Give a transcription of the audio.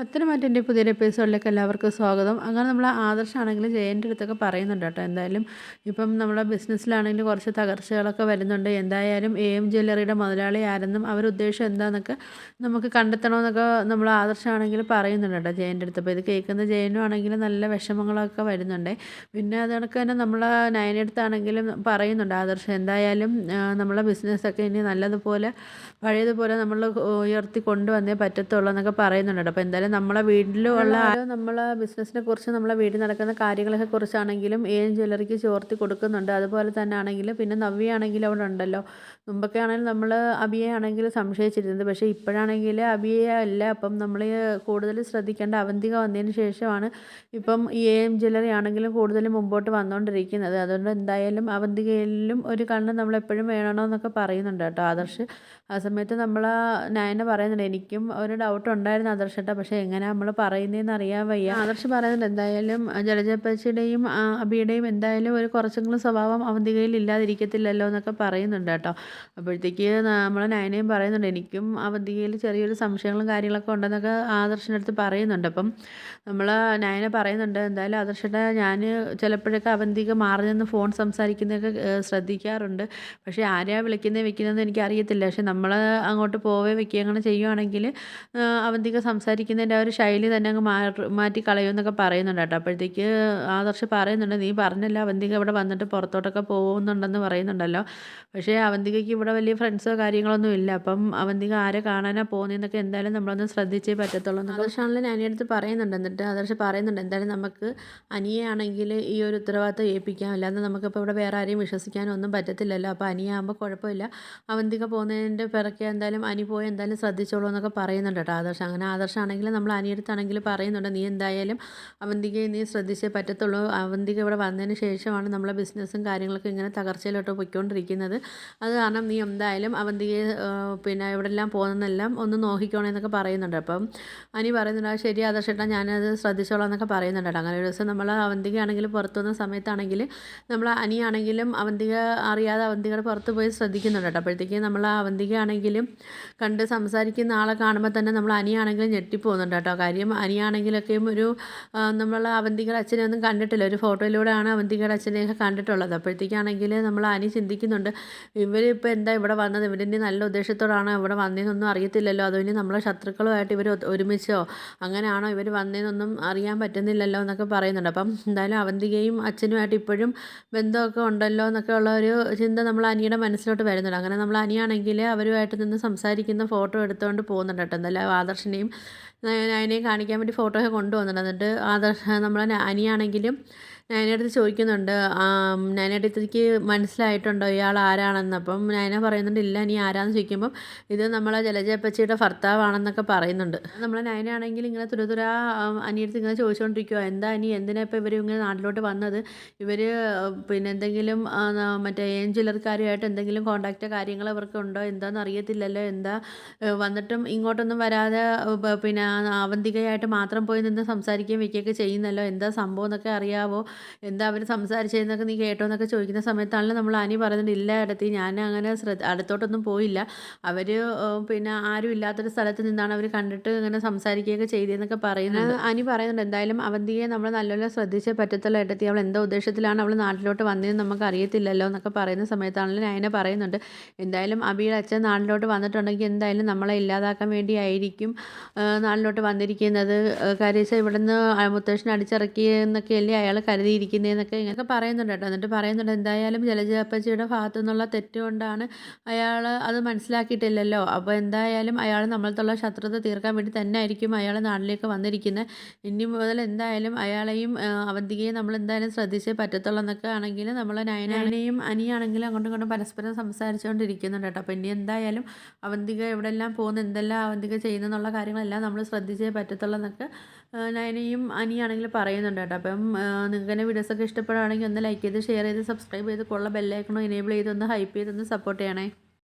പത്തനംതിട്ടന്റെ പുതിയൊരു എപ്പിസോഡിലേക്ക് എല്ലാവർക്കും സ്വാഗതം. അങ്ങനെ നമ്മൾ ആദർശാണെങ്കിൽ ജയന്റെ അടുത്തൊക്കെ പറയുന്നുണ്ട് കേട്ടോ. എന്തായാലും ഇപ്പം നമ്മളെ ബിസിനസ്സിലാണെങ്കിലും കുറച്ച് തകർച്ചകളൊക്കെ വരുന്നുണ്ട്. എന്തായാലും എ എം ജ്വല്ലറിയുടെ മുതലാളി ആരെന്നും അവരുദ്ദേശം എന്താണെന്നൊക്കെ നമുക്ക് കണ്ടെത്തണമെന്നൊക്കെ നമ്മൾ ആദർശമാണെങ്കിൽ പറയുന്നുണ്ട് കേട്ടോ ജയന്റെ അടുത്ത്. അപ്പോൾ ഇത് കേൾക്കുന്ന ജയനും ആണെങ്കിലും നല്ല വിഷമങ്ങളൊക്കെ വരുന്നുണ്ട്. പിന്നെ അതുകണക്ക് തന്നെ നമ്മൾ നയനടുത്താണെങ്കിലും പറയുന്നുണ്ട് ആദർശം. എന്തായാലും നമ്മളെ ബിസിനസ്സൊക്കെ ഇനി നല്ലതുപോലെ പഴയതുപോലെ നമ്മൾ ഉയർത്തി കൊണ്ടുവന്നേ പറ്റത്തുള്ളൂ എന്നൊക്കെ പറയുന്നുണ്ട് അപ്പോൾ എന്തായാലും നമ്മളെ വീട്ടിലുള്ള നമ്മളെ ബിസിനസ്സിനെ കുറിച്ച് നമ്മളെ വീട്ടിൽ നടക്കുന്ന കാര്യങ്ങളെ കുറിച്ചാണെങ്കിലും ഏൻ ജ്വല്ലറിക്ക് ചോർത്തി കൊടുക്കുന്നുണ്ട്. അതുപോലെ തന്നെ ആണെങ്കിലും പിന്നെ നവ്യ ആണെങ്കിലും അവിടെ ഉണ്ടല്ലോ. മുമ്പൊക്കെ ആണെങ്കിൽ നമ്മൾ അബിയെ ആണെങ്കിൽ സംശയിച്ചിരുന്നത്. പക്ഷേ ഇപ്പോഴാണെങ്കിൽ അബിയെ അല്ല. അപ്പം നമ്മൾ കൂടുതൽ ശ്രദ്ധിക്കേണ്ട അവന്തിക വന്നതിന് ശേഷമാണ് ഇപ്പം ഈ എ എം ജ്വല്ലറി ആണെങ്കിലും കൂടുതലും മുമ്പോട്ട് വന്നുകൊണ്ടിരിക്കുന്നത് അതുകൊണ്ട് എന്തായാലും അവന്തികയിലും ഒരു കണ്ണ് നമ്മളെപ്പോഴും വേണമെന്നൊക്കെ പറയുന്നുണ്ട് കേട്ടോ ആദർശ്. ആ സമയത്ത് നമ്മൾ നയന പറയുന്നുണ്ട് എനിക്കും ഒരു ഡൗട്ട് ഉണ്ടായിരുന്നു ആദർശ് ആദർശേട്ടാ പക്ഷേ എങ്ങനെ നമ്മൾ പറയുന്നതെന്ന് അറിയാൻ വയ്യ. ആദർശ് പറയുന്നുണ്ട്. എന്തായാലും ജലജപ്പച്ചിയുടെയും അബിയുടെയും എന്തായാലും ഒരു കുറച്ചെങ്കിലും സ്വഭാവം അവന്തികയിൽ ഇല്ലാതിരിക്കത്തില്ലല്ലോ എന്നൊക്കെ പറയുന്നുണ്ട് കേട്ടോ. അപ്പോഴത്തേക്ക് നമ്മൾ നയനയും പറയുന്നുണ്ട്. എനിക്കും അവന്തികയിൽ ചെറിയൊരു സംശയങ്ങളും കാര്യങ്ങളൊക്കെ ഉണ്ടെന്നൊക്കെ ആദർശിന്റെ അടുത്ത് പറയുന്നുണ്ട്. അപ്പം നമ്മൾ നയന പറയുന്നുണ്ട് എന്തായാലും ആദർശയുടെ ഞാൻ ചിലപ്പോഴൊക്കെ അവന്തിക മാറി നിന്ന് ഫോൺ സംസാരിക്കുന്നതൊക്കെ ശ്രദ്ധിക്കാറുണ്ട്. പക്ഷേ ആരെയാണ് വിളിക്കുന്നത് വെക്കുന്നതെന്ന് എനിക്ക് അറിയത്തില്ല പക്ഷെ നമ്മൾ അങ്ങോട്ട് പോവേ വെക്കുക അങ്ങനെ ചെയ്യുകയാണെങ്കിൽ അവന്തിക സംസാരിക്കുന്നതിന്റെ ആ ഒരു ശൈലി തന്നെ അങ്ങ് മാറി മാറ്റി കളയുമെന്നൊക്കെ പറയുന്നുണ്ട് കേട്ടോ. അപ്പോഴത്തേക്ക് ആദർശ് പറയുന്നുണ്ട് നീ പറഞ്ഞല്ലോ അവന്തിക ഇവിടെ വന്നിട്ട് പുറത്തോട്ടൊക്കെ പോകുന്നുണ്ടെന്ന് പറയുന്നുണ്ടല്ലോ. പക്ഷേ അവന്തികയ്ക്ക് ഇവിടെ വലിയ ഫ്രണ്ട്സോ കാര്യങ്ങളൊന്നും ഇല്ല. അപ്പം അവന്തിക ആരെ കാണാനാ പോകുന്നതെന്നൊക്കെ എന്തായാലും നമ്മളൊന്ന് ശ്രദ്ധിച്ചേ പറ്റത്തുള്ളൂ ആദർശാണല്ലോ ഞാൻ അടുത്ത് പറയുന്നുണ്ട്. എന്നിട്ട് ആദർശ് പറയുന്നുണ്ട് എന്തായാലും നമുക്ക് അനിയാണെങ്കിൽ ഈ ഒരു ഉത്തരവാദിത്തം ഏൽപ്പിക്കാം. അല്ലാതെ നമുക്കിപ്പോൾ ഇവിടെ വേറെ ആരെയും വിശ്വസിക്കാനൊന്നും ഒന്നും പറ്റത്തില്ലല്ലോ. അപ്പോൾ അനിയാകുമ്പോൾ കുഴപ്പമില്ല. അവന്തിക പോകുന്നതിന്റെ പിറക്കെ എന്തായാലും അനി പോയി എന്തായാലും ശ്രദ്ധിച്ചോളൂ എന്നൊക്കെ പറയുന്നുണ്ട് കേട്ടോ ആദർശ്. അങ്ങനെ ആദർശാണെങ്കിൽ നമ്മൾ അനിയടുത്താണെങ്കിൽ പറയുന്നുണ്ട് നീ എന്തായാലും അവന്തികയെ നീ ശ്രദ്ധിച്ചേ പറ്റത്തുള്ളൂ. അവന്തിക ഇവിടെ വന്നതിന് ശേഷമാണ് നമ്മളെ ബിസിനസ്സും കാര്യങ്ങളൊക്കെ ഇങ്ങനെ തകർച്ചയിലോട്ട് പോയിക്കൊണ്ടിരിക്കുന്നത്. അത് കാരണം നീ എന്തായാലും അവന്തികയെ പിന്നെ എവിടെല്ലാം പോകുന്നതെല്ലാം ഒന്ന് നോക്കിക്കോണമെന്നൊക്കെ പറയുന്നുണ്ട്. അപ്പം അനി പറയുന്നുണ്ട് ശരി ആദർശേട്ടാ ഞാനത് ശ്രദ്ധിച്ചോളാം എന്നൊക്കെ പറയുന്നുണ്ട് അങ്ങനെ ഒരു ദിവസം നമ്മൾ അവന്തിക ആണെങ്കിൽ പുറത്തു വന്ന സമയത്താണെങ്കിൽ നമ്മൾ അനിയാണെങ്കിലും അവന്തിക അറിയാതെ അവന്തികയുടെ പുറത്ത് പോയി ശ്രദ്ധിക്കുന്നുണ്ട് കേട്ടോ. അപ്പോഴത്തേക്ക് നമ്മൾ അവന്തിക ആണെങ്കിലും കണ്ട് സംസാരിക്കുന്ന ആളെ കാണുമ്പോൾ തന്നെ നമ്മൾ അനിയാണെങ്കിലും ഞെട്ടിപ്പോകുന്നുണ്ട് കേട്ടോ കാര്യം അനിയാണെങ്കിലൊക്കെയും ഒരു നമ്മൾ അവന്തികയുടെ അച്ഛനെ ഒന്നും കണ്ടിട്ടില്ല. ഒരു ഫോട്ടോയിലൂടെയാണ് അവന്തികയുടെ അച്ഛനെയൊക്കെ കണ്ടിട്ടുള്ളത്. അപ്പോഴത്തേക്കാണെങ്കിൽ നമ്മൾ അനി ചിന്തിക്കുന്നുണ്ട് ഇവരിപ്പോൾ എന്താ ഇവിടെ വന്നത്? ഇവരിന്റെ നല്ല ഉദ്ദേശത്തോടാണോ ഇവിടെ വന്നതെന്നൊന്നും അറിയത്തില്ലല്ലോ. അതോ ഇനി നമ്മളെ ശത്രുക്കളുമായിട്ട് ഇവർ ഒരുമിച്ചോ? അങ്ങനെയാണോ ഇവർ വന്നതെന്നൊന്നും അറിയാൻ പറ്റുന്നില്ലല്ലോ എന്നൊക്കെ പറയുന്നുണ്ട്. അപ്പം എന്തായാലും അവന്തികയും അച്ഛനുമായിട്ട് ഇപ്പോഴും ബന്ധമൊക്കെ ഉണ്ടല്ലോ എന്നൊക്കെ ഉള്ള ഒരു ചിന്ത നമ്മൾ അനിയുടെ മനസ്സിലോട്ട് വരുന്നുണ്ട്. അങ്ങനെ നമ്മൾ അനിയാണെങ്കിൽ അവരുമായിട്ട് നിന്ന് സംസാരിക്കുന്ന ഫോട്ടോ എടുത്തുകൊണ്ട് പോകുന്നുണ്ട് കേട്ടോ. എന്തായാലും ആദർശിനെയും നയനയും കാണിക്കാൻ വേണ്ടി ഫോട്ടോയൊക്കെ കൊണ്ടുവന്നിട്ടുണ്ട്. എന്നിട്ട് ആദർശ നമ്മളെ അനിയാണെങ്കിലും നയനടുത്ത് ചോദിക്കുന്നുണ്ട് നയനടുത്തേക്ക് മനസ്സിലായിട്ടുണ്ടോ? ഇയാൾ ആരാണെന്ന്? അപ്പം നയന പറയുന്നുണ്ട് ഇല്ല നീ ആരാന്ന് ചോദിക്കുമ്പം ഇത് നമ്മളെ ജലജപ്പച്ചിയുടെ ഭർത്താവാണെന്നൊക്കെ പറയുന്നുണ്ട്. നമ്മളെ നയനാണെങ്കിൽ ഇങ്ങനെ തുരതുര അനിയടുത്ത് ഇങ്ങനെ ചോദിച്ചുകൊണ്ടിരിക്കുവോ എന്താ അനി? എന്തിനാ ഇപ്പോൾ ഇവർ ഇങ്ങനെ നാട്ടിലോട്ട് വന്നത്? ഇവർ പിന്നെ എന്തെങ്കിലും മറ്റേ ഏഞ്ചലർക്കാരുമായിട്ട് എന്തെങ്കിലും കോണ്ടാക്റ്റോ കാര്യങ്ങളോ ഇവർക്ക് ഉണ്ടോ? എന്താണെന്ന് അറിയത്തില്ലല്ലോ എന്താ? വന്നിട്ടും ഇങ്ങോട്ടൊന്നും വരാതെ പിന്നെ അവന്തികയായിട്ട് മാത്രം പോയി നിന്ന് സംസാരിക്കുകയും വയ്ക്കുകയൊക്കെ ചെയ്യുന്നല്ലോ എന്താ സംഭവം എന്നൊക്കെ അറിയാവോ? എന്താ അവർ സംസാരിച്ചതെന്നൊക്കെ നീ കേട്ടോ എന്നൊക്കെ ചോദിക്കുന്ന സമയത്താണല്ലോ നമ്മൾ ആനി പറയുന്നുണ്ട് ഇല്ല ഇടത്തി ഞാൻ അങ്ങനെ ശ്രദ്ധ അടുത്തോട്ടൊന്നും പോയില്ല. അവർ പിന്നെ ആരും ഇല്ലാത്തൊരു സ്ഥലത്ത് നിന്നാണ് അവർ കണ്ടിട്ട് ഇങ്ങനെ സംസാരിക്കുകയൊക്കെ ചെയ്തതെന്നൊക്കെ പറയുന്നത്. ആനി പറയുന്നുണ്ട് എന്തായാലും അവന്തിയെ നമ്മൾ നല്ലപോലെ ശ്രദ്ധിച്ചേ പറ്റത്തുള്ള ഇടത്തി അവൾ എന്താ ഉദ്ദേശത്തിലാണ് അവൾ നാട്ടിലോട്ട് വന്നതെന്ന് നമുക്ക് അറിയത്തില്ലല്ലോ എന്നൊക്കെ പറയുന്ന സമയത്താണല്ലോ ഞാൻ പറയുന്നുണ്ട്. എന്തായാലും അബിയുടെ അച്ഛൻ നാട്ടിലോട്ട് വന്നിട്ടുണ്ടെങ്കിൽ എന്തായാലും നമ്മളെ ഇല്ലാതാക്കാൻ വേണ്ടിയായിരിക്കും നാട്ടിലോട്ട് വന്നിരിക്കുന്നത്. കാര്യം വെച്ചാൽ ഇവിടുന്ന് മുത്തശ്ശനെ അടിച്ചിറക്കി എന്നൊക്കെയല്ലേ അയാൾ കരുതി എഴുതിയിരിക്കുന്നതെന്നൊക്കെ ഇങ്ങനെയൊക്കെ പറയുന്നുണ്ട് കേട്ടോ. എന്നിട്ട് പറയുന്നുണ്ട് എന്തായാലും ജലജപ്പച്ചിയുടെ ഭാഗത്തു നിന്നുള്ള തെറ്റുകൊണ്ടാണ് അയാൾ അത് മനസ്സിലാക്കിയിട്ടില്ലല്ലോ. അപ്പോൾ എന്തായാലും അയാൾ നമ്മളത്തുള്ള ശത്രുത തീർക്കാൻ വേണ്ടി തന്നെ ആയിരിക്കും അയാൾ നാട്ടിലേക്ക് വന്നിരിക്കുന്നത് ഇനി മുതൽ എന്തായാലും അയാളെയും അവന്തികയും നമ്മൾ എന്തായാലും ശ്രദ്ധിച്ചേ പറ്റത്തുള്ളൂ എന്നൊക്കെ ആണെങ്കിൽ നമ്മൾ നയനാനെയും അനിയാണെങ്കിലും അങ്ങോട്ടും ഇങ്ങോട്ടും പരസ്പരം സംസാരിച്ചുകൊണ്ടിരിക്കുന്നുണ്ട് കേട്ടോ. അപ്പോൾ ഇനി എന്തായാലും അവന്തിക എവിടെയെല്ലാം പോകുന്നു എന്തെല്ലാം അവന്തിക ചെയ്യുന്നെന്നുള്ള കാര്യങ്ങളെല്ലാം നമ്മൾ ശ്രദ്ധിച്ചേ പറ്റത്തുള്ളൂ എന്നൊക്കെ നയനയും അനിയാണെങ്കിലും പറയുന്നുണ്ട് കേട്ടോ. അപ്പം നിങ്ങൾക്ക് എന്റെ വീഡിയോസൊക്കെ ഇഷ്ടപ്പെടുകയാണെങ്കിൽ ഒന്ന് ലൈക്ക് ചെയ്ത് ഷെയർ ചെയ്ത് സബ്സ്ക്രൈബ് ചെയ്ത് കൊള്ള ബെല്ലൈക്കണോ എനേബിൾ ചെയ്തൊന്ന് ഹൈപ്പ് ചെയ്തൊന്ന് സപ്പോർട്ട് ചെയ്യണേ.